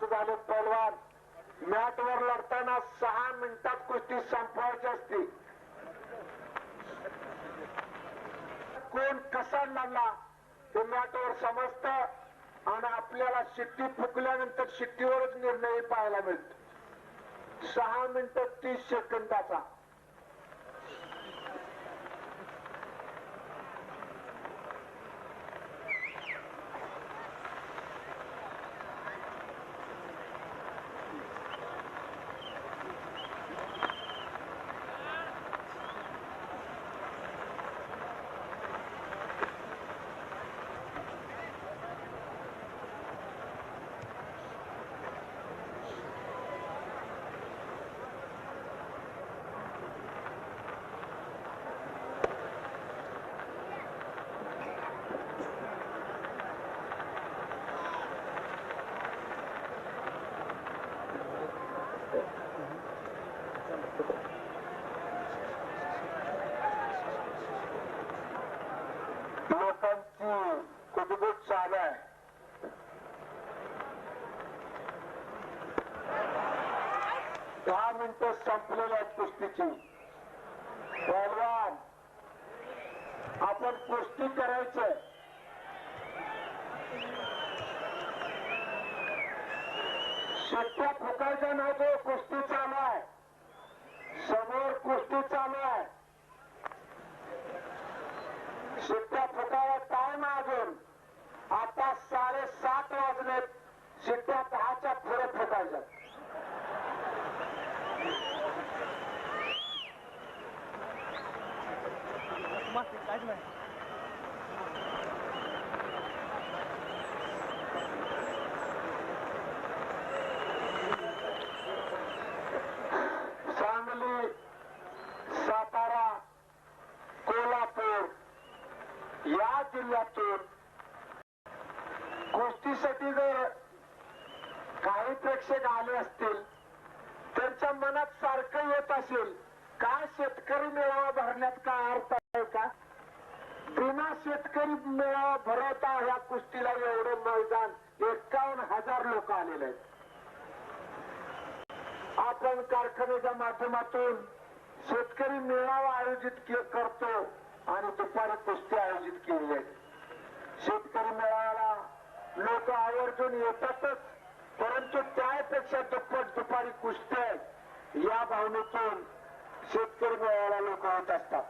समाप्त झाले पैलवान मॅटवर लढताना सहा मिनिटात कुस्ती संपवायची असते. कोण कसा लढला ते मॅटवर समजत आणि आपल्याला शिट्टी फुकल्यानंतर शिट्टीवरच निर्णय पाहायला मिळतो. सहा मिनिटं तीस सेकंदाचा लोकांची कुटुंब चालू आहे दहा संपलेल्या कुस्तीची. आपण कुस्ती करायचंय शिट्ट्या फुकायचा नाही तो कुस्ती चालू आहे. समोर कुस्ती चालू आहे. शिट्ट्या फुकायला टाइम अजून. आता साडेसात वाजलेत. शिट्ट्या दहाच्या पुढे फुकायच्या या कुस्तीसाठी जर काही प्रेक्षक आले असतील त्यांच्या मनात सारखं येत असेल का शेतकरी मेळावा भरण्यात काय अर्थ आहे का? बिना शेतकरी मेळावा भरवता ह्या कुस्तीला एवढं मैदान. एकावन्न हजार लोक आलेले आहेत. आपण कारखान्याच्या माध्यमातून शेतकरी मेळावा आयोजित करतो आणि दुपारी कुस्ती आयोजित केली आहे. शेतकरी मेळाव्याला लोक आवर्जून येतातच परंतु त्यापेक्षा दुप्पट दुपारी कुस्ती या भावनेतून शेतकरी मेळाव्याला लोक येत असतात.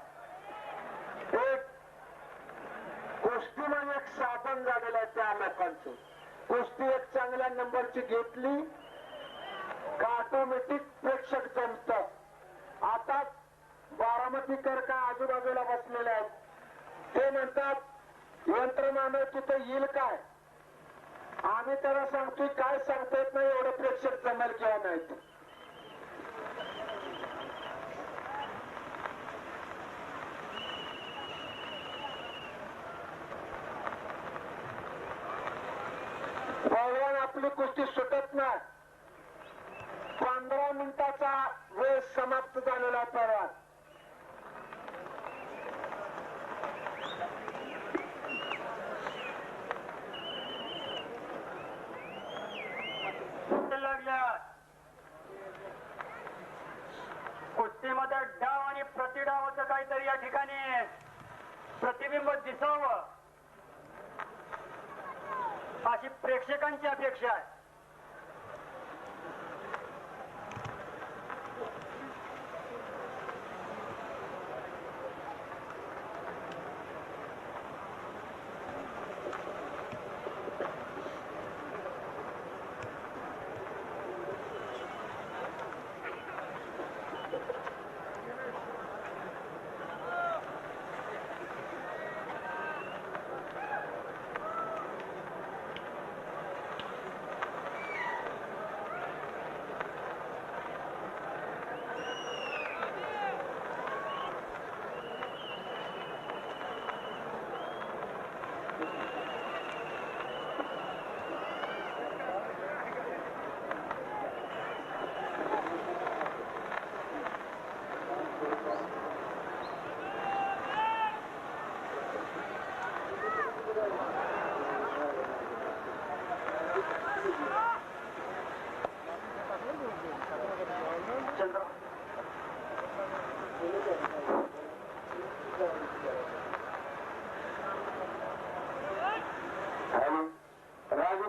एक कुस्ती एक साधन झालेलं आहे त्या लोकांचं. कुस्ती एक चांगल्या नंबरची घेतली का ऑटोमॅटिक प्रेक्षक जमत. आता बारामतीकर का आजूबाजूला बसलेले आहेत. ते म्हणतात यंत्रमानव तिथं येईल काय? आम्ही त्याला सांगतोय काय सांगता येत नाही एवढं प्रेक्षक जमेल किंवा नाही. ते. भगवान आपली कुस्ती सुटत नाही. पंधरा मिनिटाचा वेळ समाप्त झालेला परवान लागल्या कुस्तीमध्ये डाव आणि प्रतिडावाचं या ठिकाणी प्रतिबिंब दिसावं अशी प्रेक्षकांची अपेक्षा आहे.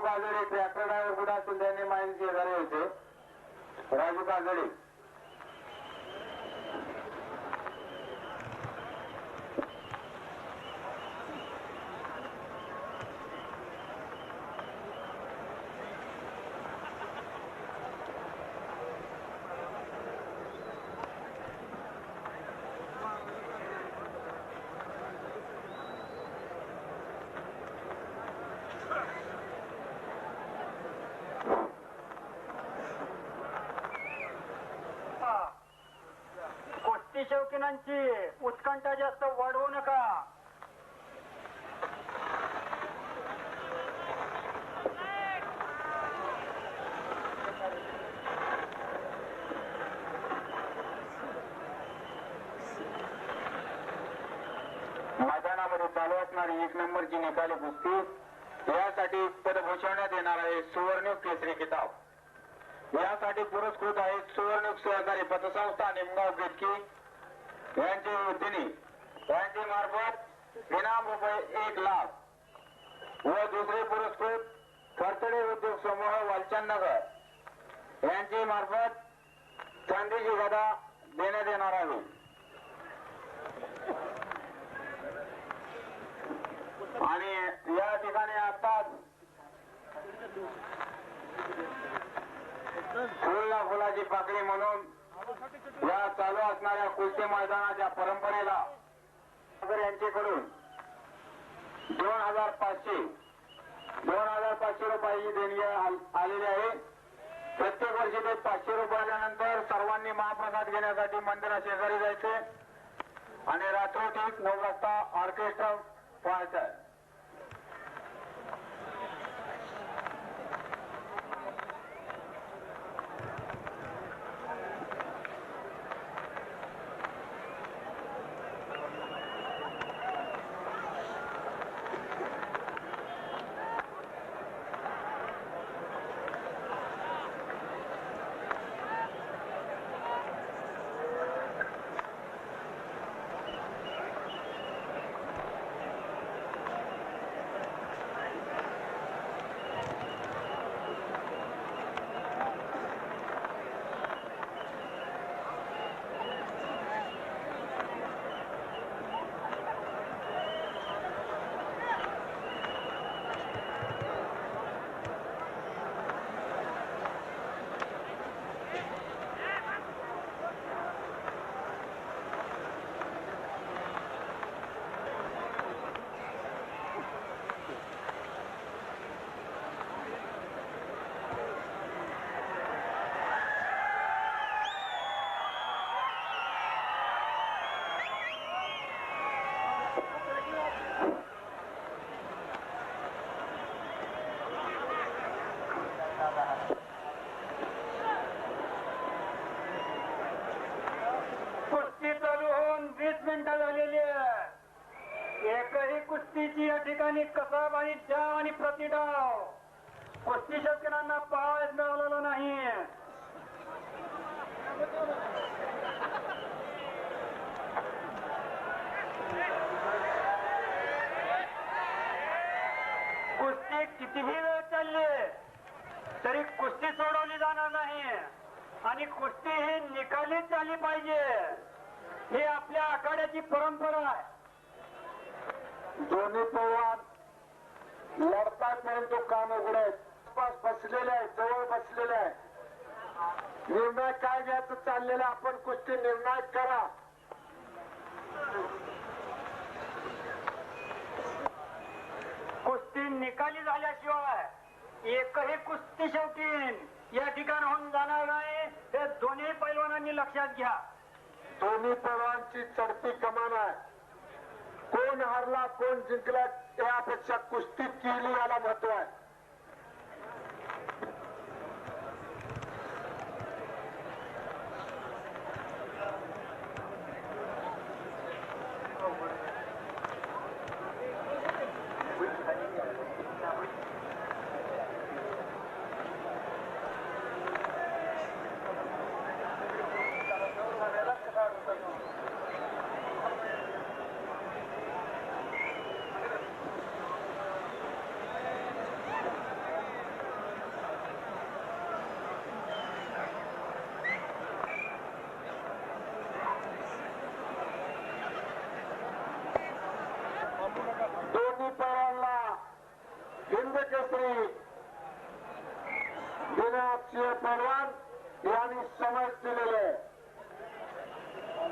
काजळे ट्रॅक्टर ड्रायव्हर कुठे असेल त्याने माहिती शेजारी होते. राजू काजळे कुस्ती उत्कंठा जास्त वाढवू नका. मैदानामध्ये चालू असणारी एक नंबरची निकाली कुस्ती. यासाठी पद भूषवण्यात येणार आहे सुवर्णयुग केसरी किताब यासाठी पुरस्कृत आहेत सुवर्णयुग सहकारी पतसंस्था निमगाव केतकी यांचे वतीने यांचे मार्फत इनाम रुपये एक लाख व दुसरे पुरस्कृत खरतडे उद्योग समूह वालचंद नगर यांचे मार्फत चांदीची गदा देण्यात येणार आहे आणि या ठिकाणी आता फुलला फुलाची पाकळी म्हणून या चालू असणाऱ्या कुस्ती मैदानाच्या परंपरेला यांच्याकडून दोन हजार पाचशे दोन हजार पाचशे रुपयाची देणगी आलेली आहे. प्रत्येक वर्षी ते पाचशे रुपये आल्यानंतर सर्वांनी महाप्रसाद घेण्यासाठी मंदिरा शेजारी जायचे. आणि रात्रोठीक नऊ वाजता ऑर्केस्ट्रा पाहायचा आहे कुस्ती चालू होऊन वीस मिनिटं झालेली आहे एकही कुस्तीची या ठिकाणी कसाब आणि डाव आणि प्रतिडाव. कुस्ती शेतकऱ्यांना पाहायच मिळालेला नाही. कुस्ती कितीही वेळ चालली तरी कुस्ती सोडवली जाणार नाही. आणि कुस्ती ही निकालीच झाली पाहिजे. ही आपल्या आखाड्याची परंपरा आहे. दोन्ही पवार लढतात परंतु काम उघड आसपास बसलेले आहेत जवळ बसलेले आहेत निर्णय काय घ्यायचं चाललेलं आपण कुस्ती निर्णायक करा. कुस्ती निकाली झाल्याशिवाय एकही कुस्ती शौकीन या ठिकाणाहून जाणार नाही. हे दोन्ही पैलवानांनी लक्षात घ्या. दोन्ही पवारांची चढती कमान आहे. कोण हरला कोण जिंकला यापेक्षा कुस्ती केली याला महत्त्व आहे.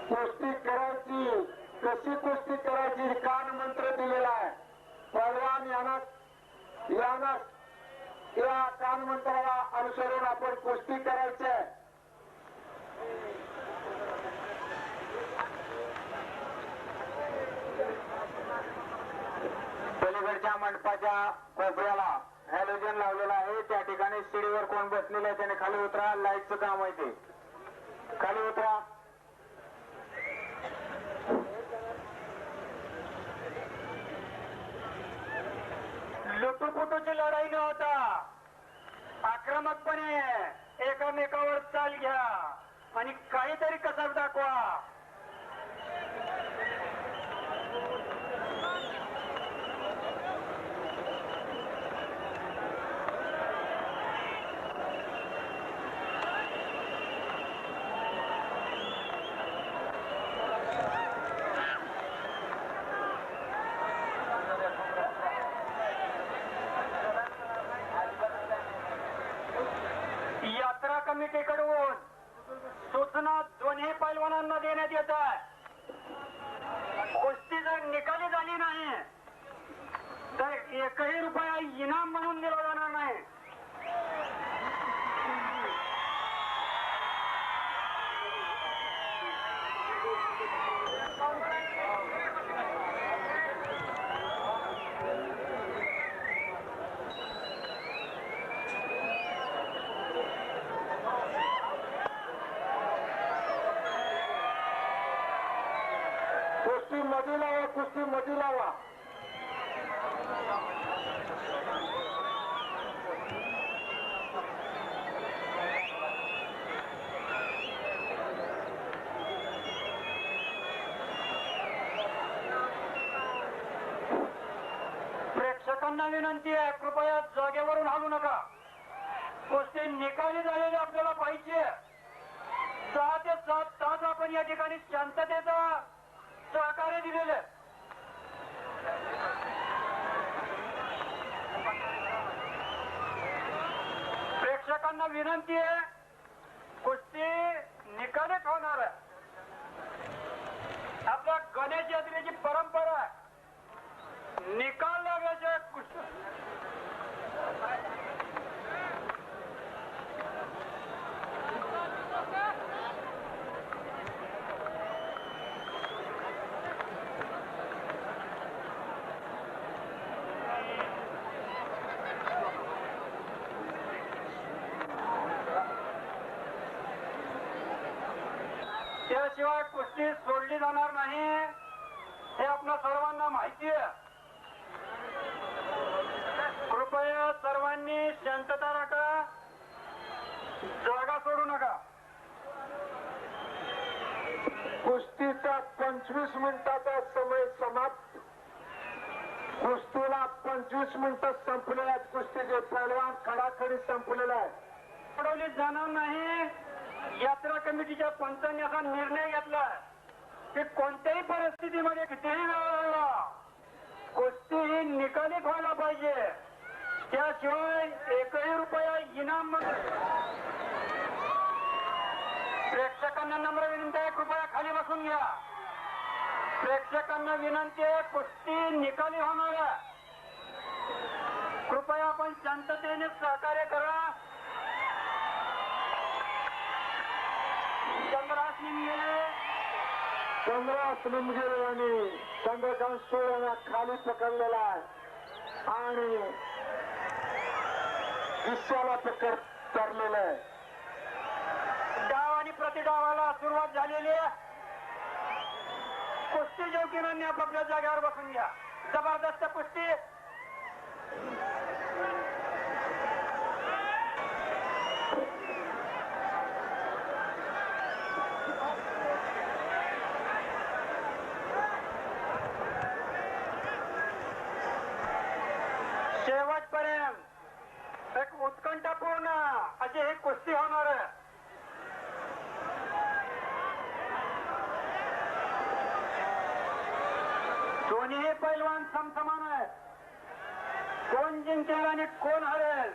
कुस्ती करायची कशी कुस्ती करायची कान मंत्र दिलेला आहे. पहलवान यांना यांना या कान मंत्राला अनुसरून आपण कुस्ती करायची आहे. पलीकडच्या मंडपाच्या कोपऱ्याला हॅलोजन लावलेला आहे. त्या ठिकाणी शिडीवर कोण बसलेलं आहे त्याने खाली उतरा. लाईटचं काम आहे ते. खाली उतरा. लुटूपुटूची लढाई न होता आक्रमकपणे एकामेकावर चाल घ्या आणि काहीतरी कसब दाखवा यात्रा कमिटीकडून सूचना दोन्ही पैलवानांना देण्यात येत आहे कुस्ती जर निकाली झाली नाही तर एकही रुपया इनाम म्हणून दिला जाणार नाही कुस्ती मध्ये लावा कुस्ती मध्ये लावा. प्रेक्षकांना विनंती आहे कृपया जागेवरून हलू नका. कुस्ती निकाली झालेली आपल्याला पाहिजे. सहा ते सात तास आपण या ठिकाणी शांततेचा सहकार्य दिलेलं आहे. प्रेक्षकांना विनंती आहे कुस्ती निकालीच होणार आहे. आपल्या गणेश यात्रेची परंपरा आहे. निकाल लागल्याशिवाय कुस्ती त्याशिवाय सोडली जाणार नाही हे आपल्या सर्वांना माहिती आहे. कृपया सर्वांनी शांतता राखा जागा सोडू नका. कुस्तीचा पंचवीस मिनिटाचा समय समाप्त. कुस्तीला पंचवीस मिनिटं संपले आहेत कुस्तीचे पैलवान खडाखडी संपलेला आहे सोडवली जाणार नाही यात्रा कमिटीच्या पंचांनी असा निर्णय घेतला कोणत्याही परिस्थितीमध्ये कितीही वेळ लागला कुस्ती ही निकाली व्हायला पाहिजे. त्याशिवाय एकही रुपया इनाम प्रेक्षकांना नम्र विनंती आहे कृपया खाली बसून घ्या. प्रेक्षकांना विनंती आहे कुस्ती निकाली होणार आहे. कृपया आपण शांततेने सहकार्य करा. चंद्रास निमगे चंद्रास निमगिरे यांनी चंद्रकांत सोळ खाली पकडलेला आहे. आणि विश्वाला पकड तरलेलं आहे. डाव आणि प्रतिडावाला सुरुवात झालेली आहे. कुस्ती जवकिरांनी आपापल्या जागेवर बसून घ्या. जबरदस्त कुस्ती शेवटपर्यंत एक उत्कंठापूर्ण अशी ही कुस्ती होणार आहे दोन्ही पैलवान समसमान आहेत कोण जिंकेल आणि कोण हरेल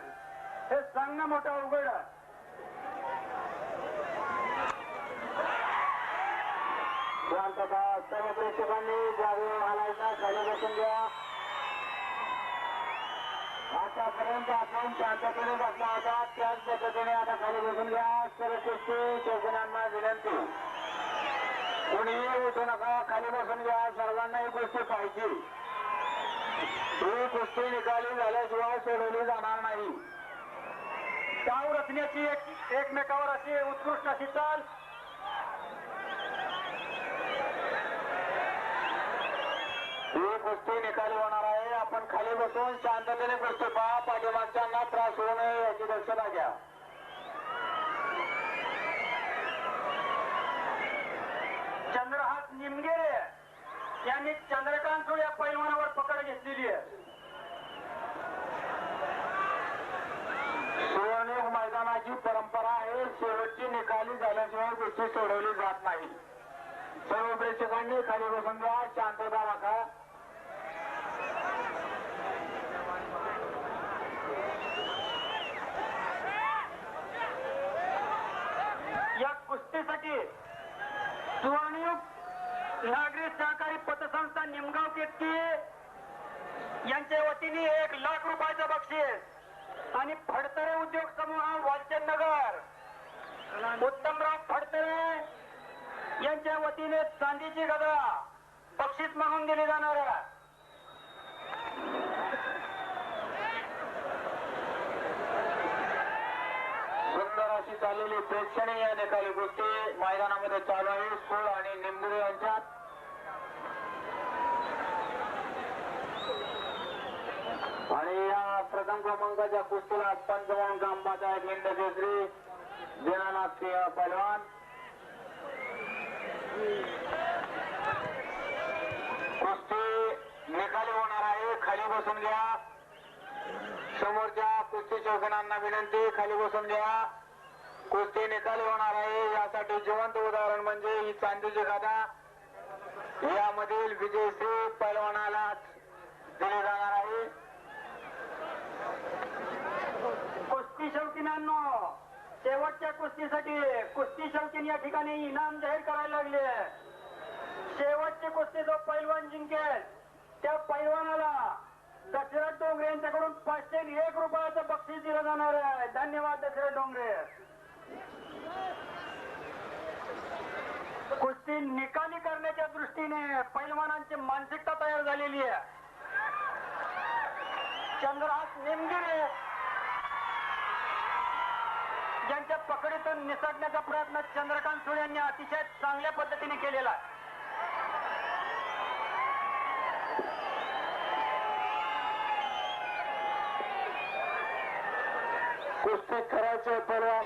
हे सांगणं मोठा अवघड आहे शांतता सर्व प्रेक्षकांनी जागे घालायचा खाली बसून घ्या आतापर्यंत आपण त्यांच्याकडे बसला होता. त्याच पद्धतीने आता खाली बसून घ्या. सर्व कुस्ती विनंती. कोणीही उठू नका. खाली बसून घ्या. सर्वांना ही गोष्टी पाहिजे. ही कुस्ती निकाली झाल्याशिवाय सोडवली जाणार नाही. डाव रचण्याची एक एकमेकावर अशी उत्कृष्ट अशी चाल ही कुस्ती निकाली होणार आहे. आपण खाली बसून शांततेने कुस्ती पहा. पाठीमागच्यांना त्रास होऊ नये याची दक्षता घ्या. चंद्रहास निमगेरे यांनी चंद्रकांत या पैलवानावर पकड घेतलेली आहे. सुवर्णिक मैदानाची परंपरा आहे. शेवटची निकाली झाल्याशिवाय गोष्टी सोडवली जात नाही. सर्व प्रेक्षकांनी खाली बसून घ्या शांतता राखा या कुस्तीसाठी सुवर्णयुग नागरी सहकारी पतसंस्था निमगाव केतकी यांच्या वतीने एक लाख रुपयाचं बक्षीस आणि फडतरे उद्योग समूह वालचंद नगर. उत्तमराव फडतरे यांच्या वतीने चांदीची गदा बक्षीस म्हणून दिली जाणार आहे. सुंदर अशी चाललेली प्रेक्षणीय निकाली गोष्टी मैदानामध्ये चालू आहे. स्कूल आणि निंबुरे यांच्यात आणि या प्रथम क्रमांकाच्या कुस्तीला पंच म्हणून काम पाहत आहेत हिंद केसरी दीनानाथ सिंह पहलवान. कुस्ती निकाली होणार आहे खाली बसून घ्या. समोरच्या कुस्ती चौकनांना विनंती खाली बसून घ्या. कुस्ती निकाली होणार आहे यासाठी जिवंत उदाहरण म्हणजे ही चांदीची गादा. यामधील विजयश्री पैलवानाला दिली जाणार आहे कुस्ती शौकीनांनो शेवटच्या कुस्तीसाठी कुस्ती शौकीन या ठिकाणी इनाम जाहीर करायला लागले शेवटची कुस्ती जो पैलवान जिंकेल त्या पैलवानाला दशरथ डोंगरे यांच्याकडून पाचशे एक रुपयाचं बक्षीस दिलं जाणार आहे. धन्यवाद दशरथ डोंगरे. कुस्ती निकाली करण्याच्या दृष्टीने पैलवानांची मानसिकता तयार झालेली आहे. चंद्रहास निमगिरे ज्यांच्या पकडीतून निसटण्याचा प्रयत्न चंद्रकांत सुळे यांनी अतिशय चांगल्या पद्धतीने केलेला आहे. कुस्ती करायचे परवा.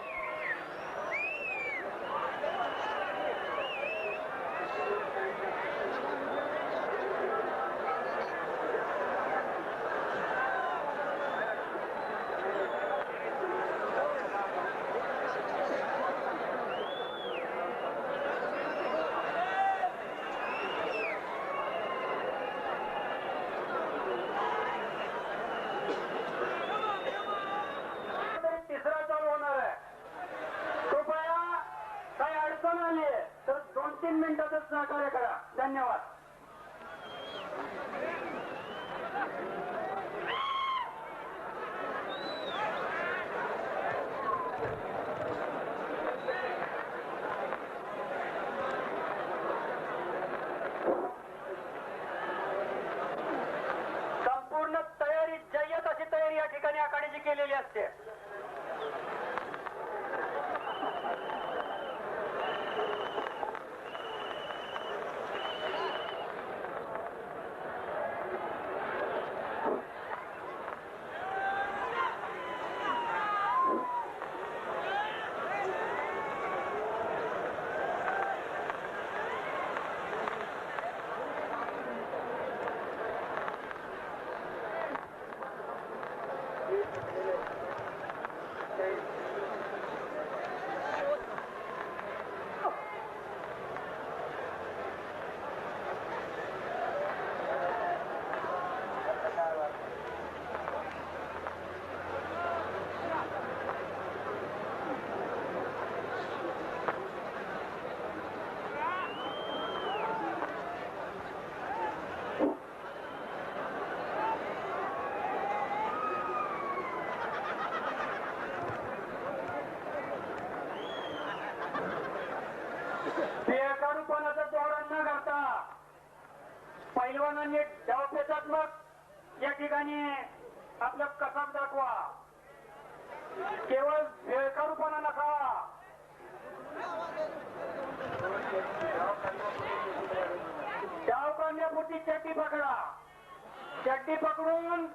चड्डी पकडून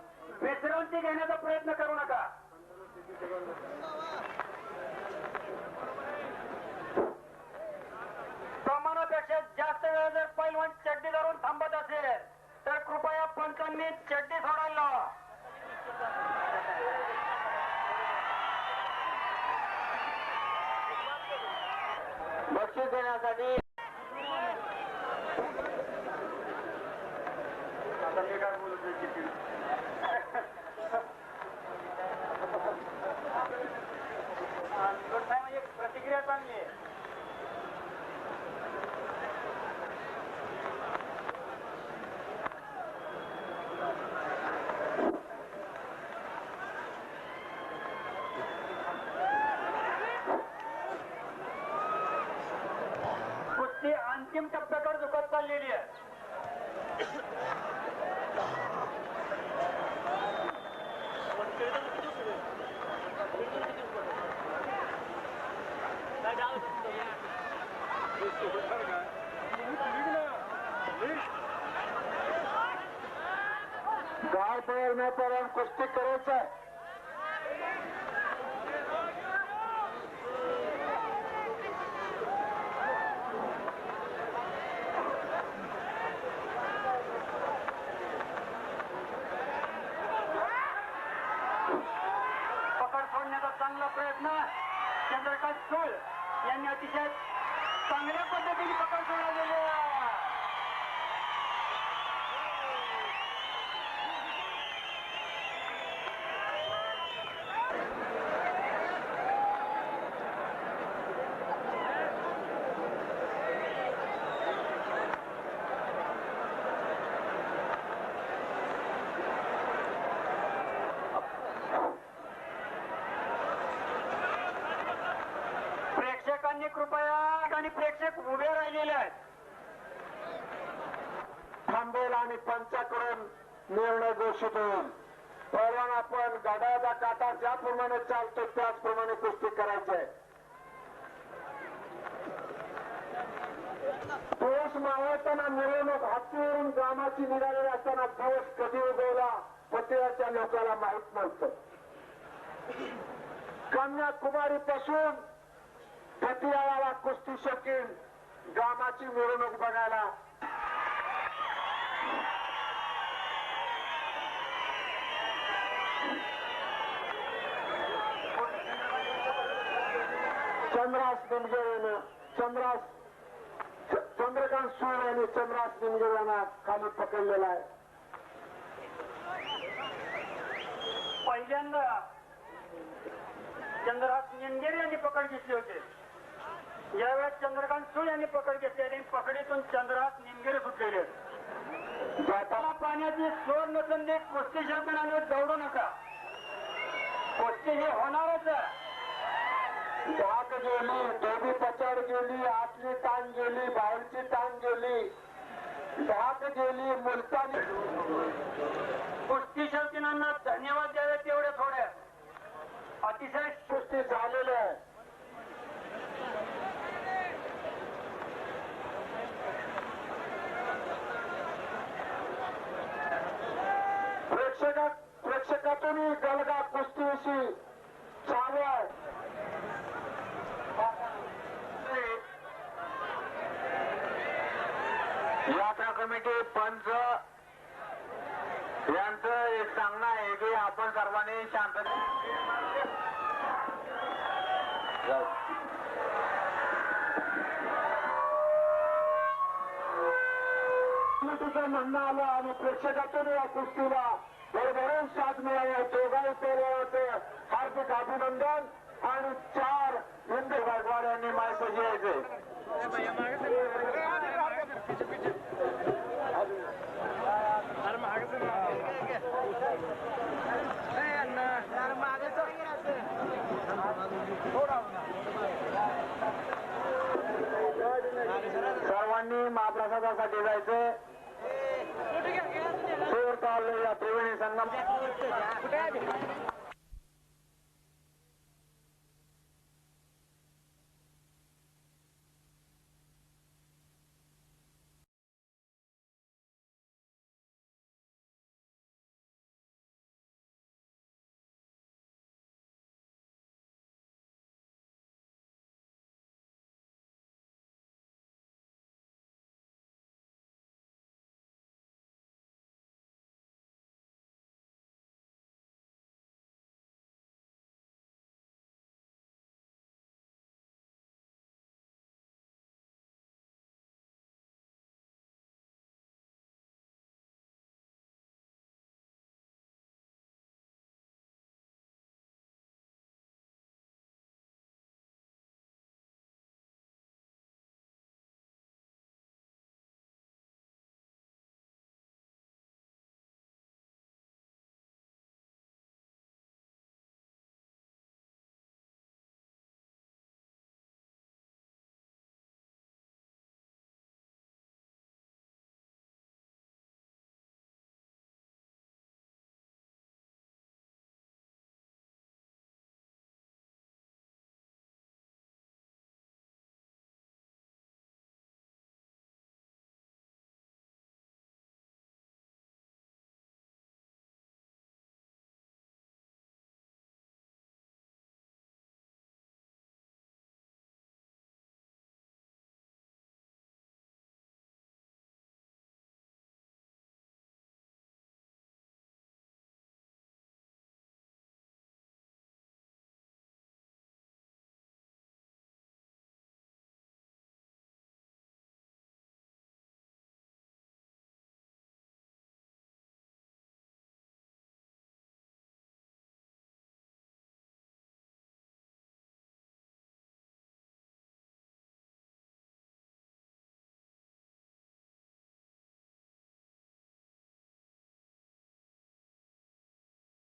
विश्रांती घेण्याचा प्रयत्न करू नका प्रमाणापेक्षा जास्त वेळ जर पैलवान चड्डी धरून थांबत असेल तर कृपया पंचांनी चड्डी सोडायला लावा. बक्षीस देण्यासाठी काय बोलत नाही किती. प्रतिक्रिया चांगली आहे कुस्ती अंतिम टप्प्याकडे झुकत चाललेली आहे गाय पळवण्यापर्यंत कुस्ती करायचं आहे पकड सोडण्याचा चांगला प्रयत्न चंद्रकांत सूळ यांनी अतिशय चांगल्या पद्धतीने पकड सोडलेली आहे प्रेक्षकांनी कृपया आणि प्रेक्षक उभे राहिलेले आहेत थांबेल आणि पंचाकडून निर्णय घोषित होईल पहिला आपण गाड्याचा काटा ज्याप्रमाणे चालतो त्याचप्रमाणे कुस्ती करायची. आहे पाऊस मावळताना मिरवणूक हत्तीवरून ग्रामाची निघालेली असताना पाऊस कधी उगवला पतियाच्या लोकाला माहीत नव्हतं. कन्याकुमारी पासून पतियाळाला कुस्ती शौकीन ग्रामाची मिरवणूक बघायला चंद्रास निमगेळेनं चंद्रास चंद्रकांत सूळ यांनी चंद्रास निमगेळ यांना खाली पकडलेला आहे. पहिल्यांदा चंद्रहास निमगेरे यांनी पकड घेतली होती. यावेळेस चंद्रकांत सूळ यांनी पकड घेतली आणि पकडीतून चंद्रहास निमगेरे सुटलेले. आहेत जाता पाण्याची सोड नसून ते कुस्ती शब्दाने दौडू नका. कुस्ती हे होणारच आहे. धाक गेली धोबी पचड गेली आतली ताण गेली बाहेरची ताण गेली. धाक गेली मुलतानी. कुस्ती शौकीनांना धन्यवाद द्यावे तेवढे थोड्या अतिशय सृष्टी झालेलं आहे प्रेक्षका प्रेक्षकातूनही गलगा कुस्तीविषयी चालू आहे यात्रा कमिटी पंच यांचं एक सांगणं आहे की आपण सर्वांनी शांत तुझं म्हणणं आलं आणि प्रेक्षकातून या कुस्तीला भरभरून साथ मिळावी दोघाही पेरवाचं हार्दिक अभिनंदन आणि चार हिंदू गायकवाड यांनी मायपाशी यायचे सर्वांनी महाप्रसादासाठी जायचंय सोर चाललो या त्रिवेणी संगम.